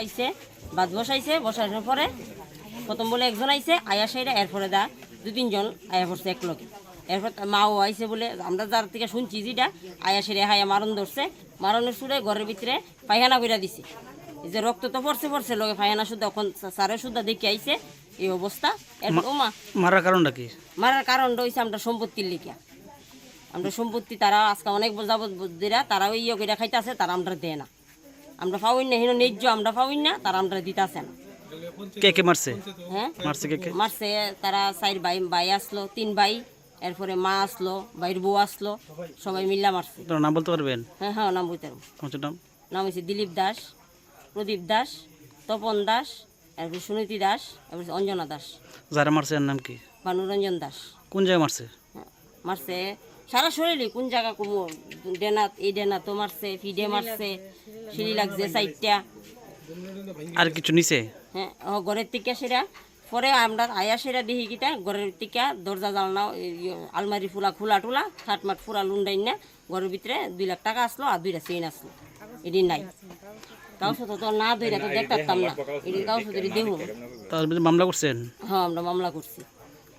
আইছে বাদ বসাইছে বসানোর পরে প্রথম বলে একজন আইছে আয়া সাইডে এরপরে দা দু তিনজন আয়া পড়ছে এক লোকে এরপর মাও আইছে বলে আমরা যার থেকে শুনছি যেটা আয়া সেরে হায়া মারণ ধরছে মারণের সুরে ঘরের ভিতরে পায়খানা কইরা দিছে। এই যে রক্ত তো পড়ছে পড়ছে লোকে পায়খানা শুদ্ধ এখন সারে শুদ্ধ দেখে আইছে এই অবস্থা। এরপর মারার কারণটা কি? মারার কারণটা হইছে আমরা সম্পত্তির লিখা আমরা সম্পত্তি তারা আজকে অনেক যাবত বুদ্ধিরা তারা ওই ইয়ে করে খাইতেছে তারা আমরা দেয় না। আমরা পাওয়াই না হেন ন্যায্য আমরা পাওয়াই না তারা আমরা দিতেছে না। কে কে মারছে? হ্যাঁ? মারছে কে কে? মারছে তারা চার ভাই ভাই আসলো তিন ভাই এরপরে মা আসলো ভাইয়ের বউ আসলো সবাই মিল্লা মারছে। তোর নাম বলতে পারবেন? হ্যাঁ হ্যাঁ নাম বলতে পারব। নাম? নাম হচ্ছে দিলীপ দাস প্রদীপ দাস তপন দাস এরপরে সুনীতি দাস এরপরে অঞ্জনা দাস। যারা মারছে এর নাম কি? ভানুরঞ্জন দাস। কোন জায়গায় মারছে? মারছে। সারা শরীরে কোন জায়গা কুমো? ডেনাত এই ডেনাত তো মারছে ফিডে মারছে সিঁড়ি লাগছে সাইডটা আর কিছু নিছে? হ্যাঁ ঘরের থেকে সেটা পরে আমরা আয়া সেটা দেখি কিটা ঘরের থেকে দরজা জানলা ইয়ে, আলমারি ফুলা খোলা টুলা মাট ফুরা লুন্ডাই না ঘরের ভিতরে দুই লাখ টাকা আসলো আর দুইটা চেইন আসলো। এদিন নাই। কাউ সাথে তো না দুইটা তো দেখতাম না। এদিন কাউ সাথে দেখো তার মামলা করছেন? হ্যাঁ আমরা মামলা করছি।